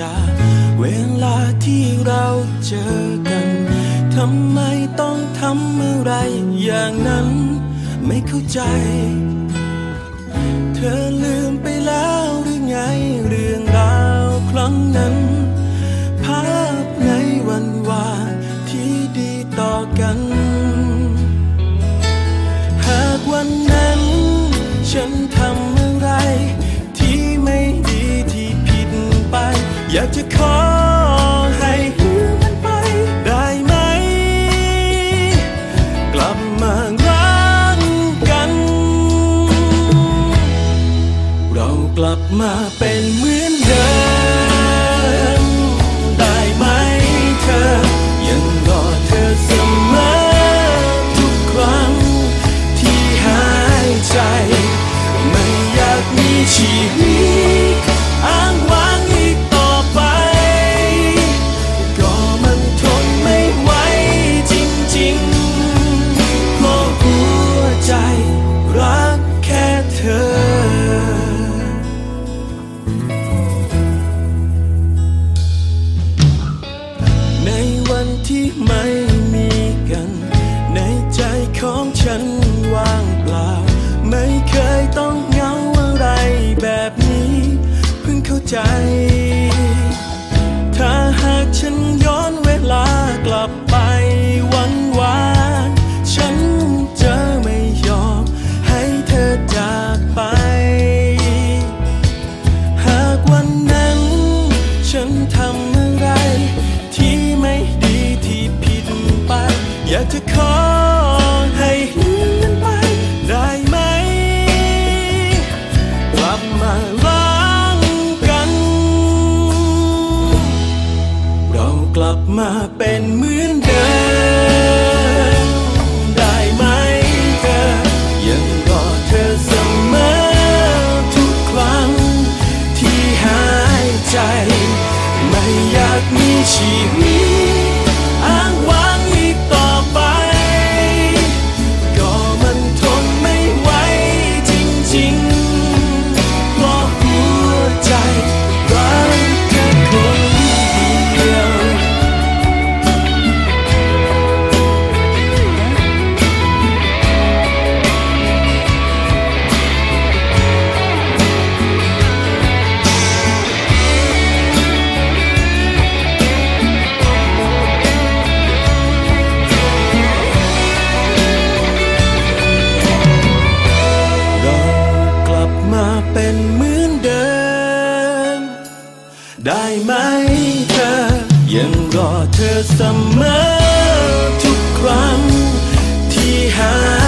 ชาเวลาที่เราเจอกันทำไมต้องทำอะไรอย่างนั้น ไม่เข้าใจ เธอลืมไปแล้วหรือไงเรื่องราวครั้งนั้น จะขอให้ลืมมันไปได้ไหม กลับมารักกัน เรากลับมาเป็น วันที่ไม่มีกัน ในใจของฉันว่างเปล่า ไม่เคยต้องเหงาอะไรแบบนี้ เพิ่งเข้าใจ อยากจะขอให้ลืมมันไปได้ไหม กลับมาล้างกัน เรากลับมาเป็นเหมือนเดิมได้ไหมเธอ ยังรอดเธอเสมอทุกครั้ง ที่หายใจ ไม่อยากมีชีวิต เป็นเหมือนเดิม ได้ไหมเธอ ยังรอเธอเสมอทุกครั้งที่หา